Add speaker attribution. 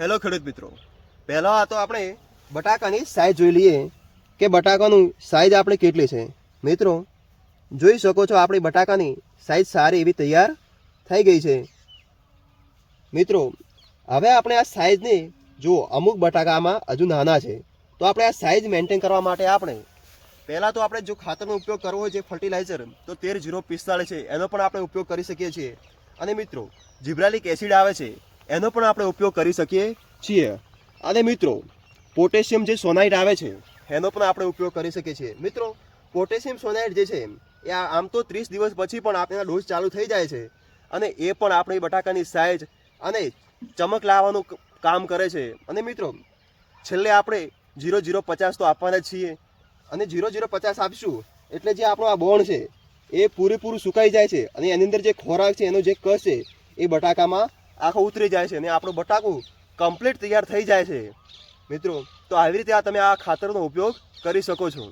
Speaker 1: Hello ખેડૂત મિત્રો. પહેલાં તો આપણે બટાકાની સાઈઝ જોઈ લઈએ કે બટાકાનું સાઈઝ આપણે કેટલી છે. મિત્રો, જોઈ શકો છો આપણી બટાકાની સાઈઝ સારી એવી તૈયાર થઈ ગઈ છે. મિત્રો, હવે આપણે આ સાઈઝને જો અમુક બટાકામાં હજુ નાના છે. તો આપણે આ સાઈઝ મેન્ટેન કરવા માટે આપણે પહેલાં તો આપણે જો ખાતરનો ઉપયોગ કરવો હોય છે ફર્ટિલાઇઝર તો તેર જીરો પિસ્તાળીસ છે. એનો પણ આપણે ઉપયોગ કરી શકીએ છીએ. અને મિત્રો, જીબ્રાલિક એસિડ આવે છે. એનો પણ આપણે ઉપયોગ કરી શકીએ છીએ. અને મિત્રો, પોટેશિયમ જે સોનાઇટ આવે છે, એનો પણ આપણે ઉપયોગ કરી શકીએ છીએ. મિત્રો, પોટેશિયમ સોનાઇટ જે છે, એ આમ તો ત્રીસ દિવસ પછી પણ આપણે ડોઝ ચાલુ થઈ જાય છે. અને એ પણ આપણી બટાકાની સાઇઝ અને ચમક લાવવાનું કામ કરે છે. અને મિત્રો, છેલ્લે આપણે જીરો જીરો પચાસ તો આપવાના છીએ. અને જીરો જીરો પચાસ આપીશું, એટલે જે આપણો આ બોણ છે, એ પૂરેપૂરું સુકાઈ જાય છે. અને એની અંદર જે ખોરાક છે, એનો જે કસ છે, એ બટાકામાં આખો ઉતરી જાય છે અને આપણું બટાકું કમ્પ્લીટ તૈયાર થઈ જાય છે. મિત્રો, તો આવી રીતે આ તમે આ ખાતરનો ઉપયોગ કરી શકો છો.